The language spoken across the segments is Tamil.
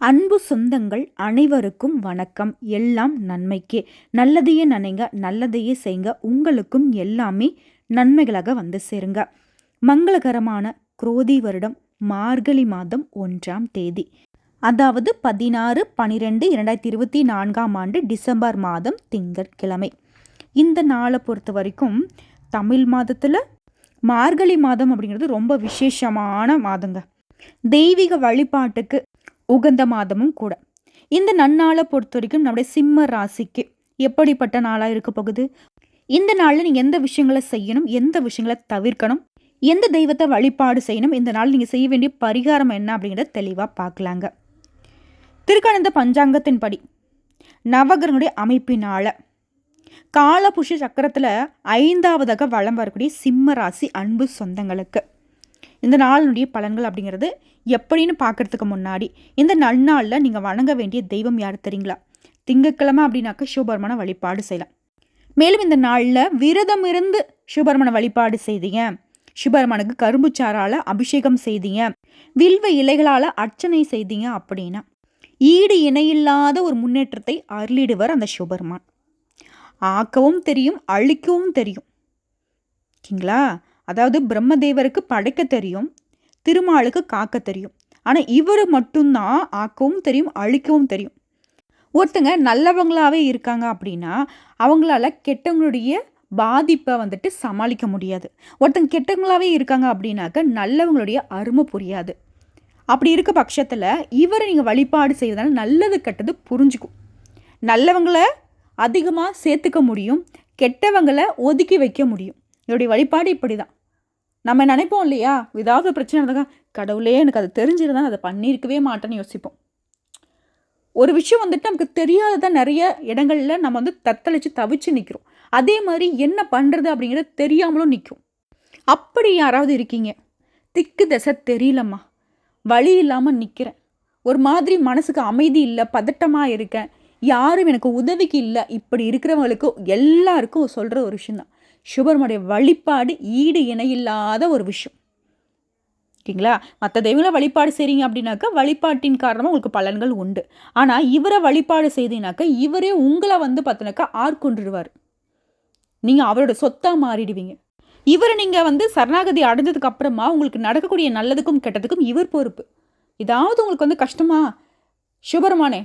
அன்பு சொந்தங்கள் அனைவருக்கும் வணக்கம். எல்லாம் நன்மைக்கே. நல்லதையே நினைங்க நல்லதையே செய்ங்க. உங்களுக்கும் எல்லாமே நன்மைகளாக வந்து சேருங்க. மங்களகரமான குரோதி வருடம் மார்கழி மாதம் ஒன்றாம் தேதி. அதாவது பதினாறு பனிரெண்டு இரண்டாயிரத்தி இருபத்தி நான்காம் ஆண்டு டிசம்பர் மாதம் திங்கட்கிழமை. இந்த நாளை பொறுத்த வரைக்கும் தமிழ் மாதத்தில் மார்கழி மாதம் அப்படிங்கிறது ரொம்ப விசேஷமான மாதங்க. தெய்வீக வழிபாட்டுக்கு உகந்த மாதமும் கூட. இந்த நன்னாளை பொறுத்த வரைக்கும் நம்முடைய சிம்ம ராசிக்கு எப்படிப்பட்ட நாளாக இருக்க போகுது? இந்த நாளில் நீங்கள் எந்த விஷயங்களை செய்யணும்? எந்த விஷயங்களை தவிர்க்கணும்? எந்த தெய்வத்தை வழிபாடு செய்யணும்? இந்த நாள் நீங்கள் செய்ய வேண்டிய பரிகாரம் என்ன அப்படிங்கிறத தெளிவாக பார்க்கலாங்க. திருக்கணந்த பஞ்சாங்கத்தின்படி நவகிரகனுடைய அமைப்பினால காலபுஷ சக்கரத்தில் ஐந்தாவதாக வளம் வரக்கூடிய சிம்ம ராசி அன்பு சொந்தங்களுக்கு. இந்த நாளினுடைய பலன்கள் அப்படிங்கிறது எப்படின்னு பார்க்குறதுக்கு முன்னாடி இந்த நன்னாளில் நீங்கள் வணங்க வேண்டிய தெய்வம் யார் தெரியுங்களா? திங்கக்கிழமை அப்படின்னாக்கா சிவபெருமான வழிபாடு செய்யலாம். மேலும் இந்த நாளில் விரதம் இருந்து சிவபெருமான வழிபாடு செய்தீங்க. சிவபெருமானுக்கு கரும்புச்சாரால் அபிஷேகம் செய்தீங்க. வில்வ இலைகளால் அர்ச்சனை செய்தீங்க அப்படின்னா ஈடு இணையில்லாத ஒரு முன்னேற்றத்தை அருளிடுவர் அந்த சிவபெருமான். ஆக்கவும் தெரியும் அழிக்கவும் தெரியும். ஓகேங்களா? அதாவது பிரம்மதேவருக்கு படைக்க தெரியும் திருமாலுக்கு காக்க தெரியும். ஆனால் இவர் மட்டும்தான் ஆக்கவும் தெரியும் அழிக்கவும் தெரியும். ஒருத்தங்க நல்லவங்களாகவே இருக்காங்க அப்படின்னா அவங்களால கெட்டவங்களுடைய பாதிப்பை வந்துட்டு சமாளிக்க முடியாது. ஒருத்தங்க கெட்டவங்களாகவே இருக்காங்க அப்படின்னாக்க நல்லவங்களுடைய அருமை புரியாது. அப்படி இருக்க பட்சத்தில் இவரை நீங்கள் வழிபாடு செய்வதால் நல்லது கெட்டது புரிஞ்சுக்கும். நல்லவங்களை அதிகமாக சேர்த்துக்க முடியும் கெட்டவங்களை ஒதுக்கி வைக்க முடியும். இவருடைய வழிபாடு இப்படி தான் நம்ம நினைப்போம் இல்லையா? ஏதாவது பிரச்சனை இருந்தாக்கா கடவுளே எனக்கு அது தெரிஞ்சிருந்தா அதை பண்ணியிருக்கவே மாட்டேன்னு யோசிப்போம். ஒரு விஷயம் வந்துட்டு நமக்கு தெரியாததான் நிறைய இடங்களில் நம்ம வந்து தத்தளித்து தவிச்சு நிற்கிறோம் அதே மாதிரி என்ன பண்ணுறது அப்படிங்கிறது தெரியாமலும் நிற்கும் அப்படி யாராவது இருக்கீங்க? திக்கு தசை தெரியலம்மா. வழி இல்லாமல் நிற்கிறேன் ஒரு மாதிரி மனசுக்கு அமைதி இல்லை பதட்டமாக இருக்கேன். யாரும் எனக்கு உதவிக்கு இல்லை. இப்படி இருக்கிறவங்களுக்கு எல்லாருக்கும் சொல்கிற ஒரு விஷயந்தான் சுபர்மனுடைய வழிபாடு ஈடு இணையில்லாத ஒரு விஷயம். ஓகேங்களா? மற்ற தெய்வங்களை வழிபாடு செய்கிறீங்க அப்படின்னாக்கா வழிபாட்டின் காரணமாக உங்களுக்கு பலன்கள் உண்டு. ஆனால் இவரை வழிபாடு செய்தீங்கனாக்கா இவரே உங்களை வந்து பார்த்தினாக்கா ஆட்கொண்டுருவார் நீங்கள் அவரோட சொத்தாக மாறிடுவீங்க. இவரை நீங்கள் வந்து சரணாகதி அடைஞ்சதுக்கு அப்புறமா உங்களுக்கு நடக்கக்கூடிய நல்லதுக்கும் கெட்டதுக்கும் இவர் பொறுப்பு. ஏதாவது உங்களுக்கு வந்து கஷ்டமா சுபரமானே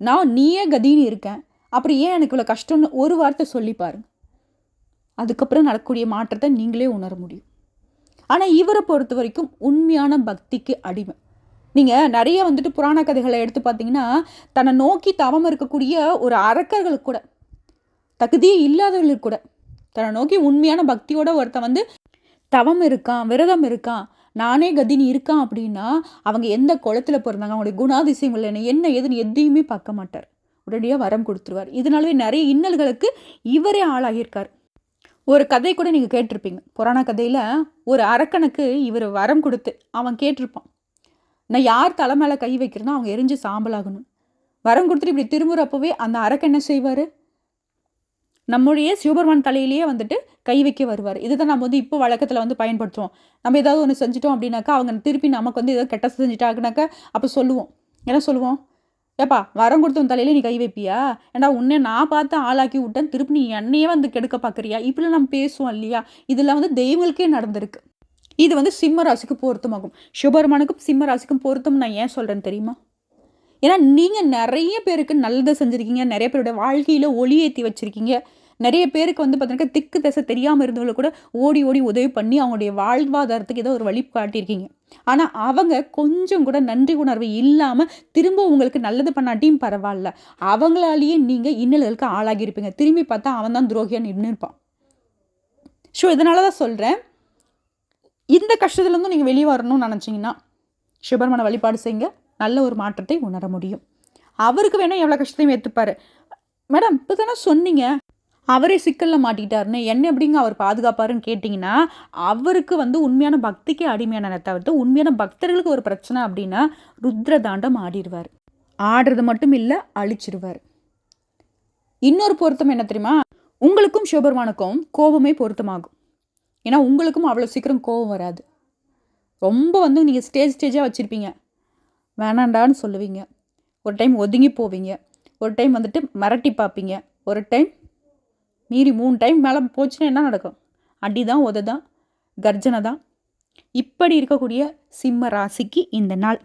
நான் நீயே கதின்னு இருக்கேன். அப்புறம் ஏன் எனக்கு இவ்வளோ கஷ்டம்னு ஒரு வார்த்தை சொல்லி பாருங்கள் அதுக்கப்புறம் நடக்கக்கூடிய மாற்றத்தை நீங்களே உணர முடியும். ஆனால் இவரை பொறுத்த வரைக்கும் உண்மையான பக்திக்கு அடிமை. நீங்கள் நிறைய வந்துட்டு புராண கதைகளை எடுத்து பார்த்தீங்கன்னா தன்னை நோக்கி தவம் இருக்கக்கூடிய ஒரு அரக்கர்களுக்கு கூட தகுதியே இல்லாதவர்களுக்கு கூட தன்னை நோக்கி உண்மையான பக்தியோட ஒருத்தன் வந்து தவம் இருக்கான் விரதம் இருக்கான் நானே கதினி இருக்கான் அப்படின்னா அவங்க எந்த குளத்தில் பிறந்தாங்க அவங்களுடைய குணாதிசயங்கள் என்ன என்ன எதுன்னு எதையுமே பார்க்க மாட்டார். உடனடியாக வரம் கொடுத்துருவார். இதனாலவே நிறைய இன்னல்களுக்கு இவரே ஆளாகியிருக்கார். ஒரு கதை கூட நீங்கள் கேட்டிருப்பீங்க. புராண கதையில் ஒரு அரக்கனுக்கு இவர் வரம் கொடுத்து அவன் கேட்டிருப்பான். நான் யார் தலை மேலே கை வைக்கிறேனோ அவங்க எரிஞ்சு சாம்பலாகணும். வரம் கொடுத்துட்டு இப்படி திரும்புகிறப்பவே அந்த அரக்கன் என்ன செய்வார்? நம்முடைய சிவபெருமான் தலையிலேயே வந்துட்டு கை வைக்க வருவார். இதுதான் நம்ம வந்து இப்போ வழக்கத்தில் வந்து பயன்படுத்துவோம். நம்ம ஏதாவது ஒன்று செஞ்சிட்டோம் அப்படின்னாக்கா அவங்க திருப்பி நமக்கு வந்து ஏதாவது கெட்ட செஞ்சுட்டாங்கனாக்கா அப்போ சொல்லுவோம். என்ன சொல்லுவோம்? ஏப்பா வரம் கொடுத்தவன் தலையில நீ கை வைப்பியா? ஏண்டா உன்னை நான் பார்த்து ஆளாக்கி விட்டேன். திருப்பி நீ என்னையே வந்து கெடுக்க பார்க்குறியா? இப்படிலாம் நம்ம பேசுவோம் இல்லையா? இதெல்லாம் வந்து தெய்வங்களுக்கே நடந்திருக்கு. இது வந்து சிம்ம ராசிக்கு பொருத்தமாகும். சுபர்மனுக்கும் சிம்ம ராசிக்கும் பொருத்தம் நான் ஏன் சொல்கிறேன்னு தெரியுமா? ஏன்னா நீங்கள் நிறைய பேருக்கு நல்லதை செஞ்சுருக்கீங்க. நிறைய பேருடைய வாழ்க்கையில் ஒளி ஏற்றி வச்சுருக்கீங்க. நிறைய பேருக்கு வந்து பார்த்தீங்கன்னா திக்கு தசை தெரியாமல் இருந்தவங்களை கூட ஓடி ஓடி உதவி பண்ணி அவங்களுடைய வாழ்வாதாரத்துக்கு ஏதோ ஒரு வழி காட்டியிருக்கீங்க ஆனால் அவங்க கொஞ்சம் கூட நன்றி உணர்வு இல்லாமல் திரும்ப உங்களுக்கு நல்லது பண்ணாட்டியும் பரவாயில்ல. அவங்களாலேயே நீங்கள் இன்னல்களுக்கு ஆளாகியிருப்பீங்க. திரும்பி பார்த்தா அவன் தான் துரோகியாக நின்று இருப்பான். ஸோ இதனால தான் சொல்கிறேன் இந்த கஷ்டத்துலேருந்து நீங்கள் வெளியே வரணும்னு நினச்சிங்கன்னா சுபர்மன வழிபாடு செய்யுங்க நல்ல ஒரு மாற்றத்தை உணர முடியும். அவருக்கு வேணால் எவ்வளோ கஷ்டத்தையும் ஏற்றுப்பார் மேடம் இப்போ தானே சொன்னீங்க. அவரே சிக்கலில் மாட்டிக்கிட்டாருன்னு என்ன எப்படிங்க அவர் பாதுகாப்பாருன்னு கேட்டிங்கன்னா அவருக்கு வந்து உண்மையான பக்திக்கு அடிமையான தவிர்த்து உண்மையான பக்தர்களுக்கு ஒரு பிரச்சனை அப்படின்னா ருத்ர தாண்டம் ஆடிடுவார். ஆடுறது மட்டும் இல்லை அழிச்சிடுவார் இன்னொரு பொருத்தம் என்ன தெரியுமா? உங்களுக்கும் சிவபெருமானுக்கும் கோபமே பொருத்தமாகும். ஏன்னா உங்களுக்கும் அவ்வளோ சீக்கிரம் கோபம் வராது. ரொம்ப வந்து நீங்கள் ஸ்டேஜ் ஸ்டேஜாக வச்சுருப்பீங்க. வேணாண்டான்னு சொல்லுவீங்க. ஒரு டைம் ஒதுங்கி போவீங்க. ஒரு டைம் வந்துட்டு மிரட்டி பார்ப்பீங்க. ஒரு டைம் மீறி மூணு டைம் மேலே போச்சுன்னா என்ன நடக்கும்? அடி தான் உத தான் கர்ஜனை தான் இப்படி இருக்கக்கூடிய சிம்ம ராசிக்கு இந்த நாள்.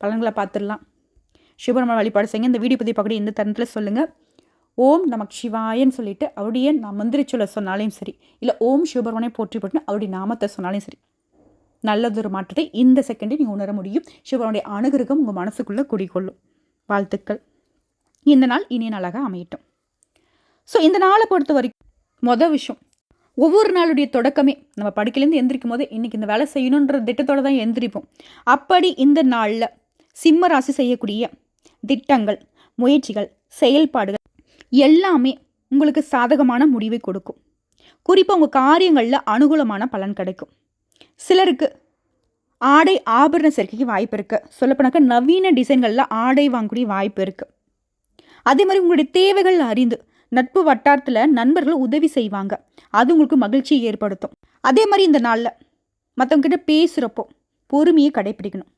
பலன்களை பார்த்துடலாம். சிவபெருமான் வழிபாடு செய்யுங்க. இந்த வீடியோ பற்றி பார்க்கக்கூடிய இந்த தருணத்தில் சொல்லுங்கள் ஓம் நமக்கு சிவாயன்னு சொல்லிட்டு அவருடைய நான் மந்திரி சொல்ல சொன்னாலையும் சரி இல்லை ஓம் சிவபெருமானை போற்றி போட்டுன்னு அவருடைய நாமத்தை சொன்னாலையும் சரி நல்லதொரு மாற்றத்தை இந்த செகண்டே நீங்கள் உணர முடியும். சிவனுடைய அனுகிரகம் உங்கள் மனசுக்குள்ளே குடிக்கொள்ளும் வாழ்த்துக்கள். இந்த நாள் இனிய நாளாக அமையட்டும். ஸோ இந்த நாளை பொறுத்த வரைக்கும் மொதல் விஷயம் ஒவ்வொரு நாளுடைய தொடக்கமே நம்ம படுக்கையிலேருந்து எந்திரிக்கும் போது இன்றைக்கி இந்த வேலை செய்யணுன்ற திட்டத்தோடு தான் எந்திரிப்போம். அப்படி இந்த நாளில் சிம்ம ராசி செய்யக்கூடிய திட்டங்கள் முயற்சிகள் செயல்பாடுகள் எல்லாமே உங்களுக்கு சாதகமான முடிவை கொடுக்கும். குறிப்பாக உங்கள் காரியங்களில் அனுகூலமான பலன் கிடைக்கும். சிலருக்கு ஆடை ஆபரண சேர்க்கைக்கு வாய்ப்பு இருக்குது சொல்லப்போனாக்கா நவீன டிசைன்களில் ஆடை வாங்கக்கூடிய வாய்ப்பு இருக்குது அதே மாதிரி உங்களுடைய தேவைகள் அறிந்து நட்பு வட்டாரத்தில் நண்பர்கள் உதவி செய்வாங்க. அது உங்களுக்கு மகிழ்ச்சியை ஏற்படுத்தும். அதே மாதிரி இந்த நாளில் மற்றவங்ககிட்ட பேசுகிறப்போ பொறுமையை கடைப்பிடிக்கணும்.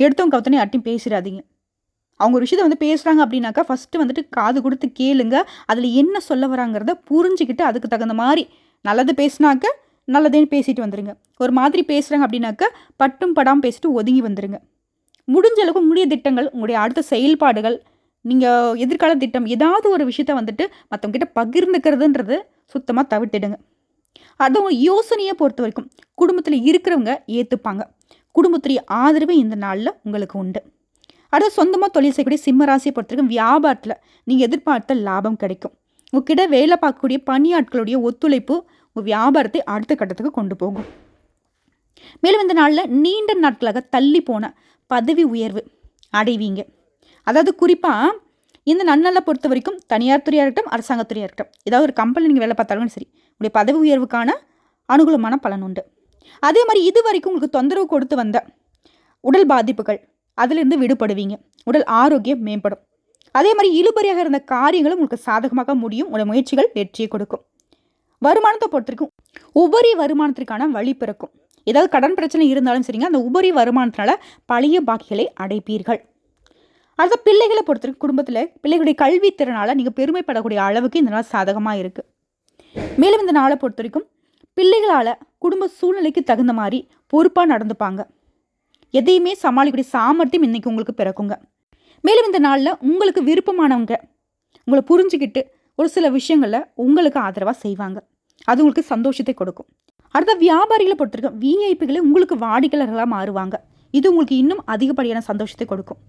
எடுத்தவங்க கவுத்தனே யார்ட்டையும் பேசிடாதீங்க. அவங்க ஒரு விஷயத்தை வந்து பேசுகிறாங்க அப்படின்னாக்கா ஃபஸ்ட்டு வந்துட்டு காது கொடுத்து கேளுங்க. அதில் என்ன சொல்ல வராங்கிறத புரிஞ்சுக்கிட்டு அதுக்கு தகுந்த மாதிரி நல்லது பேசினாக்க நல்லதேன்னு பேசிட்டு வந்துடுங்க ஒரு மாதிரி பேசுகிறாங்க அப்படின்னாக்க பட்டும் படாமல் பேசிட்டு ஒதுங்கி வந்துடுங்க முடிஞ்ச அளவுக்கு முடிய திட்டங்கள் உங்களுடைய அடுத்த செயல்பாடுகள் நீங்கள் எதிர்கால திட்டம் ஏதாவது ஒரு விஷயத்த வந்துட்டு மற்றவங்ககிட்ட பகிர்ந்துக்கிறதுன்றது சுத்தமாக தவிர்த்திடுங்க. அதுவும் யோசனையை பொறுத்த வரைக்கும் குடும்பத்தில் இருக்கிறவங்க ஏற்றுப்பாங்க குடும்பத்துடைய ஆதரவு இந்த நாளில் உங்களுக்கு உண்டு. அடுத்து சொந்தமாக தொழில் செய்யக்கூடிய சிம்ம ராசியை பொறுத்த வரைக்கும் வியாபாரத்தில் நீங்கள் எதிர்பார்த்த லாபம் கிடைக்கும். உங்ககிட்ட வேலை பார்க்கக்கூடிய பணியாட்களுடைய ஒத்துழைப்பு உங்கள் வியாபாரத்தை அடுத்த கட்டத்துக்கு கொண்டு போகும். மேலும் இந்த நாளில் நீண்ட நாட்களாக தள்ளி போன பதவி உயர்வு அடைவீங்க. அதாவது குறிப்பாக இந்த நன்னலை பொறுத்த வரைக்கும் தனியார் துறையாக இருக்கட்டும் அரசாங்கத்துறையாக இருக்கட்டும் ஏதாவது ஒரு கம்பெனி நீங்கள் வேலை பார்த்தாலும் சரி உங்களுடைய பதவி உயர்வுக்கான அனுகூலமான பலன் உண்டு. அதே மாதிரி இது வரைக்கும் உங்களுக்கு தொந்தரவு கொடுத்து வந்த உடல் பாதிப்புகள் அதிலிருந்து விடுபடுவீங்க. உடல் ஆரோக்கியம் மேம்படும். அதே மாதிரி இழுபறியாக இருந்த காரியங்களும் உங்களுக்கு சாதகமாக முடியும். உங்களோட முயற்சிகள் வெற்றியை கொடுக்கும். வருமானத்தை பொறுத்திருக்கும் உபரி வருமானத்திற்கான வழி பிறக்கும். ஏதாவது கடன் பிரச்சனை இருந்தாலும் சரிங்க அந்த உபரி வருமானத்தினால பழைய பாக்கிகளை அடைப்பீர்கள். அடுத்த பிள்ளைகளை பொறுத்தவரைக்கும் குடும்பத்தில் பிள்ளைகளுடைய கல்வி திறனால் நீங்கள் பெருமைப்படக்கூடிய அளவுக்கு இந்த நாள் சாதகமாக இருக்குது மேலும் இந்த நாளை பொறுத்த வரைக்கும் பிள்ளைகளால் குடும்ப சூழ்நிலைக்கு தகுந்த மாதிரி பொறுப்பாக நடந்துப்பாங்க. எதையுமே சமாளிக்கக்கூடிய சாமர்த்தியம் இன்றைக்கி உங்களுக்கு பிறக்குங்க. மேலும் இந்த நாளில் உங்களுக்கு விருப்பமானவங்க உங்களை புரிஞ்சுக்கிட்டு ஒரு சில விஷயங்களில் உங்களுக்கு ஆதரவாக செய்வாங்க. அது உங்களுக்கு சந்தோஷத்தை கொடுக்கும். அடுத்த வியாபாரிகளை பொறுத்திருக்க விஐபிகளை உங்களுக்கு வாடிக்கையாளர்களாக மாறுவாங்க. இது உங்களுக்கு இன்னும் அதிகப்படியான சந்தோஷத்தை கொடுக்கும்.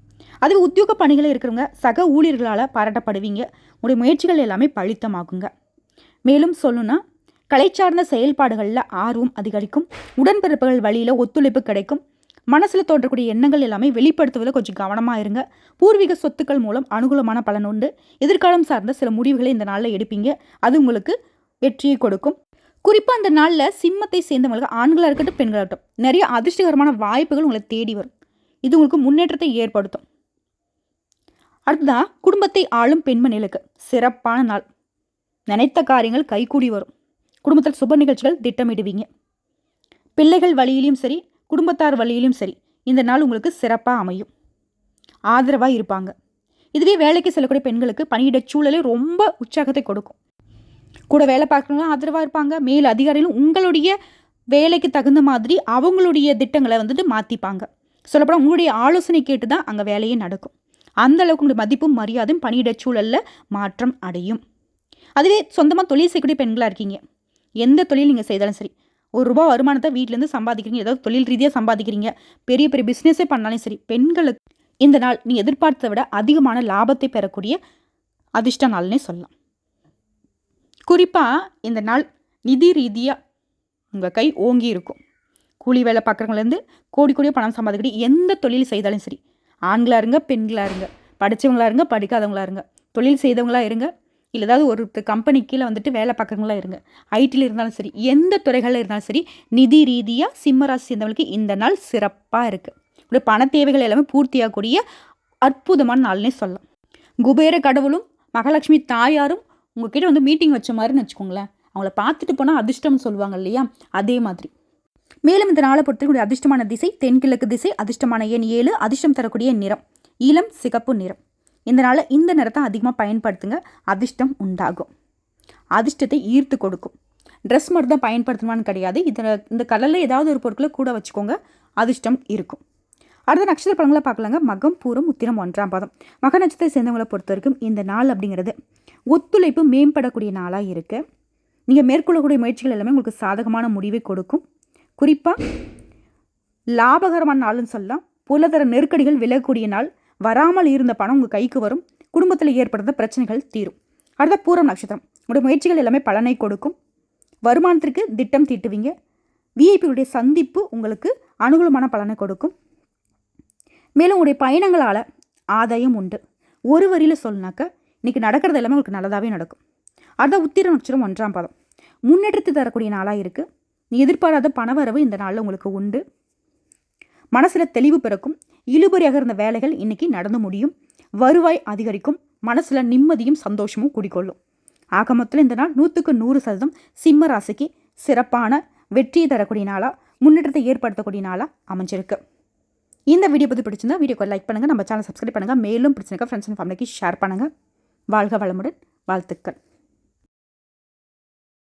அதுவே உத்தியோக பணிகளில் இருக்கிறவங்க சக ஊழியர்களால் பாராட்டப்படுவீங்க. உங்களுடைய முயற்சிகள் எல்லாமே பழித்தமாகுங்க மேலும் சொல்லணும்னா கலை சார்ந்த செயல்பாடுகளில் ஆர்வம் அதிகரிக்கும். உடன்பிறப்புகள் வழியில் ஒத்துழைப்பு கிடைக்கும். மனசில் தோன்றக்கூடிய எண்ணங்கள் எல்லாமே வெளிப்படுத்துவதில் கொஞ்சம் கவனமாக இருங்க. பூர்வீக சொத்துக்கள் மூலம் அனுகூலமான பலன் உண்டு. எதிர்காலம் சார்ந்த சில முடிவுகளை இந்த நாளில் எடுப்பீங்க. அது உங்களுக்கு வெற்றியை கொடுக்கும். குறிப்பாக அந்த நாளில் சிம்மத்தை சேர்ந்தவங்களுக்கு ஆண்களாக இருக்கட்டும் பெண்களாகட்டும் நிறைய அதிர்ஷ்டகரமான வாய்ப்புகள் உங்களை தேடி வரும். இது உங்களுக்கு முன்னேற்றத்தை ஏற்படுத்தும். அடுத்ததான் குடும்பத்தை ஆளும் பெண்மணிகளுக்கு சிறப்பான நாள். நினைத்த காரியங்கள் கைகூடி வரும். குடும்பத்தில் சுப நிகழ்ச்சிகள் திட்டமிடுவீங்க. பிள்ளைகள் வழியிலையும் சரி குடும்பத்தார் வழியிலும் சரி இந்த நாள் உங்களுக்கு சிறப்பாக அமையும். ஆதரவாக இருப்பாங்க. இதுவே வேலைக்கு செல்லக்கூடிய பெண்களுக்கு பணியிட சூழலே ரொம்ப உற்சாகத்தை கொடுக்கும். கூட வேலை பார்க்குறவங்களும் ஆதரவாக இருப்பாங்க. மேல் அதிகாரிகளும் உங்களுடைய வேலைக்கு தகுந்த மாதிரி அவங்களுடைய திட்டங்களை வந்துட்டு மாற்றிப்பாங்க சொல்லப்போனால் உங்களுடைய ஆலோசனை கேட்டு தான் அங்கே வேலையே நடக்கும். அந்த அளவுக்கு உங்களுடைய மதிப்பும் மரியாதையும் பணியிட சூழலில் மாற்றம் அடையும். அதுவே சொந்தமாக தொழில் செய்யக்கூடிய பெண்களாக இருக்கீங்க. எந்த தொழில் நீங்கள் செய்தாலும் சரி. ஒரு ரூபா வருமானத்தை வீட்டிலேருந்து சம்பாதிக்கிறீங்க. ஏதாவது தொழில் ரீதியாக சம்பாதிக்கிறீங்க. பெரிய பெரிய பிஸ்னஸே பண்ணாலும் சரி பெண்களுக்கு இந்த நாள் நீ எதிர்பார்த்ததை விட அதிகமான லாபத்தை பெறக்கூடிய அதிர்ஷ்ட நாள்னே சொல்லலாம். குறிப்பாக இந்த நாள் நிதி ரீதியாக உங்கள் கை ஓங்கி இருக்கும். கூலி வேலை பார்க்குறவங்கலேருந்து கோடி கோடியாக பணம் சம்பாதிக்கக்கூடிய எந்த தொழில் செய்தாலும் சரி ஆண்களாக இருங்க பெண்களாக இருங்க. படித்தவங்களா இருங்க படிக்காதவங்களா இருங்க. தொழில் செய்தவங்களா இருங்க. இல்லை ஏதாவது ஒரு கம்பெனி கீழே வந்துட்டு வேலை பார்க்குறவங்களா இருங்க. ஐடியில் இருந்தாலும் சரி எந்த துறைகளில் இருந்தாலும் சரி நிதி ரீதியாக சிம்மராசி சேர்ந்தவங்களுக்கு இந்த நாள் சிறப்பாக இருக்குது இப்படி பண தேவைகள் எல்லாமே பூர்த்தியாகக்கூடிய அற்புதமான நாள்னே சொல்லலாம். குபேர கடவுளும் மகாலட்சுமி தாயாரும் உங்ககிட்ட வந்து மீட்டிங் வச்ச மாதிரின்னு வச்சுக்கோங்களேன். அவங்கள பார்த்துட்டு போனால் அதிர்ஷ்டம்னு சொல்லுவாங்க இல்லையா? அதே மாதிரி. மேலும் இந்த நாளை பொறுத்தக்கூடிய அதிர்ஷ்டமான திசை தென்கிழக்கு திசை அதிர்ஷ்டமான எண் ஏழு அதிர்ஷ்டம் தரக்கூடிய நிறம். இளம் சிகப்பு நிறம். இந்த நாளில் இந்த நிறத்தை அதிகமாக பயன்படுத்துங்க. அதிர்ஷ்டம் உண்டாகும். அதிர்ஷ்டத்தை ஈர்த்து கொடுக்கும். ட்ரெஸ் மட்டும் தான் பயன்படுத்தணுமான்னு கிடையாது. இதில் இந்த கலரில் ஏதாவது ஒரு பொருட்களை கூட வச்சுக்கோங்க. அதிர்ஷ்டம் இருக்கும். அடுத்த நட்சத்திர பழங்களை பார்க்கலாங்க. மகம் பூரம் உத்திரம் ஒன்றாம் பாதம். மக நட்சத்திரத்தை சேர்ந்தவங்களை பொறுத்த வரைக்கும் இந்த நாள் அப்படிங்கிறது ஒத்துழைப்பு மேம்படக்கூடிய நாளாக இருக்குது நீங்கள் மேற்கொள்ளக்கூடிய முயற்சிகள் எல்லாமே உங்களுக்கு சாதகமான முடிவை கொடுக்கும். குறிப்பாக லாபகரமான நாள்னு சொல்லலாம். பொருளாதார நெருக்கடிகள் விலகக்கூடிய நாள். வராமல் இருந்த பணம் உங்கள் கைக்கு வரும். குடும்பத்தில் ஏற்படுத்த பிரச்சனைகள் தீரும். அடுத்த பூரம் நட்சத்திரம். உங்களுடைய முயற்சிகள் எல்லாமே பலனை கொடுக்கும். வருமானத்திற்கு திட்டம் தீட்டுவீங்க. விஐபியுடைய சந்திப்பு உங்களுக்கு அனுகூலமான பலனை கொடுக்கும். மேலும் உங்களுடைய பயணங்களால் ஆதாயம் உண்டு. ஒரு வரியில் சொல்லினாக்க இன்றைக்கி நடக்கிறது எல்லாமே உங்களுக்கு நல்லதாகவே நடக்கும். அடுத்த உத்திர நட்சத்திரம் ஒன்றாம் பாதம். முன்னேற்றத்தை தரக்கூடிய நாளாக இருக்குது எதிர்பாராத பணவரவு இந்த நாளில் உங்களுக்கு உண்டு. மனசில் தெளிவு பிறக்கும். இழுபறியாக இருந்த வேலைகள் இன்னைக்கு நடந்து முடியும். வருவாய் அதிகரிக்கும். மனசில் நிம்மதியும் சந்தோஷமும் குடிக்கொள்ளும் ஆக மொத்தத்தில் இந்த நாள் நூற்றுக்கு நூறு சதவீதம் சிம்ம ராசிக்கு சிறப்பான வெற்றியை தரக்கூடிய நாளாக முன்னேற்றத்தை ஏற்படுத்தக்கூடிய நாளாக அமைஞ்சிருக்கு. இந்த வீடியோ பற்றி பிடிச்சிருந்தா வீடியோக்கு லைக் பண்ணுங்கள் நம்ம சேனல் சப்ஸ்கிரைப் பண்ணுங்கள் மேலும் பிடிச்சிருக்க ஃப்ரெண்ட்ஸ் அண்ட் ஃபேமிலிக்கு ஷேர் பண்ணுங்கள் வாழ்க வளமுடன். வாழ்த்துக்கள்.